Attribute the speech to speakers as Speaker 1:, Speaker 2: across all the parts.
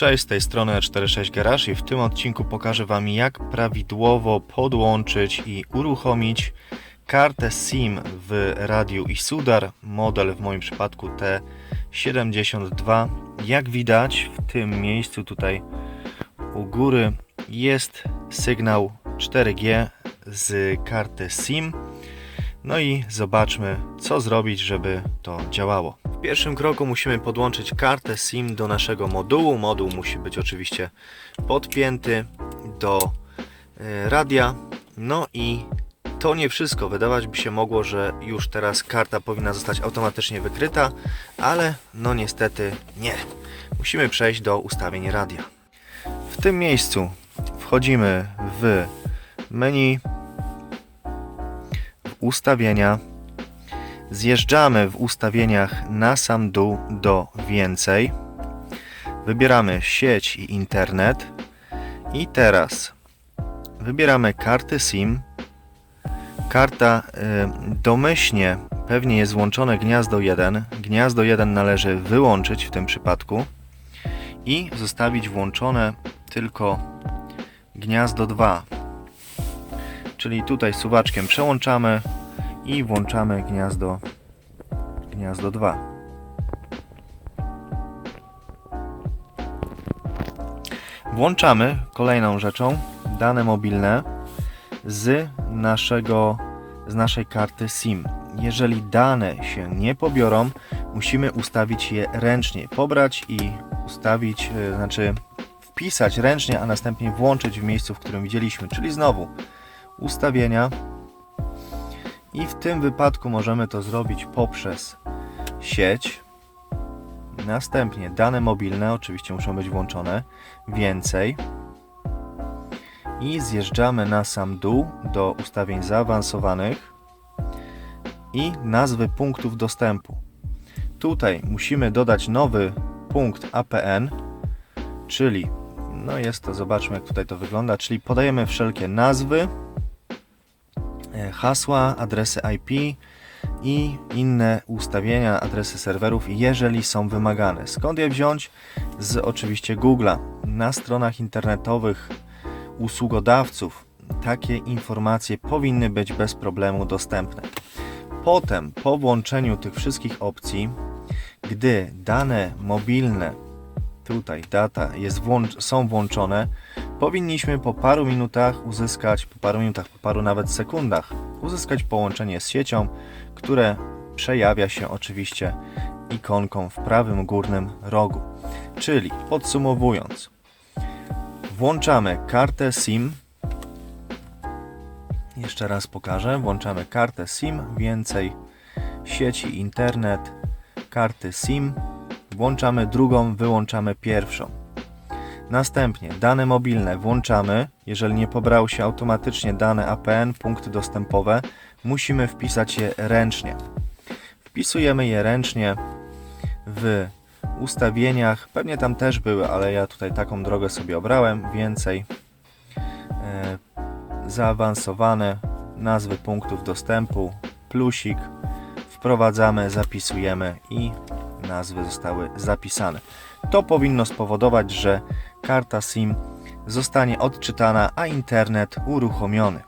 Speaker 1: Cześć, z tej strony 46 Garage i w tym odcinku pokażę Wam jak prawidłowo podłączyć i uruchomić kartę SIM w radiu Isudar, model w moim przypadku T72. Jak widać w tym miejscu tutaj u góry jest sygnał 4G z karty SIM. No i zobaczmy co zrobić, żeby to działało. W pierwszym kroku musimy podłączyć kartę SIM do naszego modułu. Moduł musi być oczywiście podpięty do e, radia. No i to nie wszystko. Wydawać by się mogło, że już teraz karta powinna zostać automatycznie wykryta, ale no niestety nie. Musimy przejść do ustawień radia. W tym miejscu wchodzimy w menu w ustawienia Zjeżdżamy w ustawieniach na sam dół do więcej. Wybieramy sieć i internet. I teraz wybieramy kartę SIM. Karta y, domyślnie pewnie jest włączone gniazdo 1. Gniazdo 1 należy wyłączyć w tym przypadku i zostawić włączone tylko gniazdo 2. Czyli tutaj suwaczkiem przełączamy i włączamy gniazdo gniazdo 2 włączamy kolejną rzeczą dane mobilne z naszego z naszej karty SIM. Jeżeli dane się nie pobiorą musimy ustawić je ręcznie pobrać i ustawić e, znaczy wpisać ręcznie a następnie włączyć w miejscu w którym widzieliśmy czyli znowu ustawienia i w tym wypadku możemy to zrobić poprzez sieć. Następnie dane mobilne, oczywiście muszą być włączone, więcej. I zjeżdżamy na sam dół do ustawień zaawansowanych i nazwy punktów dostępu. Tutaj musimy dodać nowy punkt APN, czyli no jest to, zobaczmy jak tutaj to wygląda, czyli podajemy wszelkie nazwy, hasła, adresy IP i inne ustawienia, adresy serwerów, jeżeli są wymagane. Skąd je wziąć? Z oczywiście Google'a. Na stronach internetowych usługodawców takie informacje powinny być bez problemu dostępne. Potem, po włączeniu tych wszystkich opcji, gdy dane mobilne, tutaj data jest są włączone, powinniśmy po paru minutach uzyskać, po paru minutach, po paru nawet sekundach, uzyskać połączenie z siecią, które przejawia się oczywiście ikonką w prawym górnym rogu. Czyli podsumowując, włączamy kartę SIM. Jeszcze raz pokażę. Włączamy kartę SIM, więcej sieci internet, karty SIM. Włączamy drugą, wyłączamy pierwszą. Następnie dane mobilne włączamy. Jeżeli nie pobrały się automatycznie dane APN, punkty dostępowe, musimy wpisać je ręcznie. Wpisujemy je ręcznie w ustawieniach. Pewnie tam też były, ale ja tutaj taką drogę sobie obrałem. Więcej e, zaawansowane nazwy punktów dostępu, plusik. Wprowadzamy, zapisujemy i nazwy zostały zapisane. To powinno spowodować, że karta SIM zostanie odczytana, a internet uruchomiony.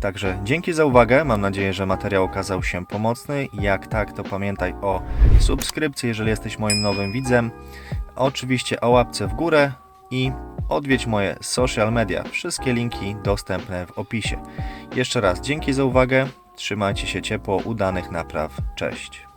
Speaker 1: Także dzięki za uwagę, mam nadzieję, że materiał okazał się pomocny. Jak tak, to pamiętaj o subskrypcji, jeżeli jesteś moim nowym widzem. Oczywiście o łapce w górę i odwiedź moje social media. Wszystkie linki dostępne w opisie. Jeszcze raz dzięki za uwagę, trzymajcie się ciepło, udanych napraw, cześć.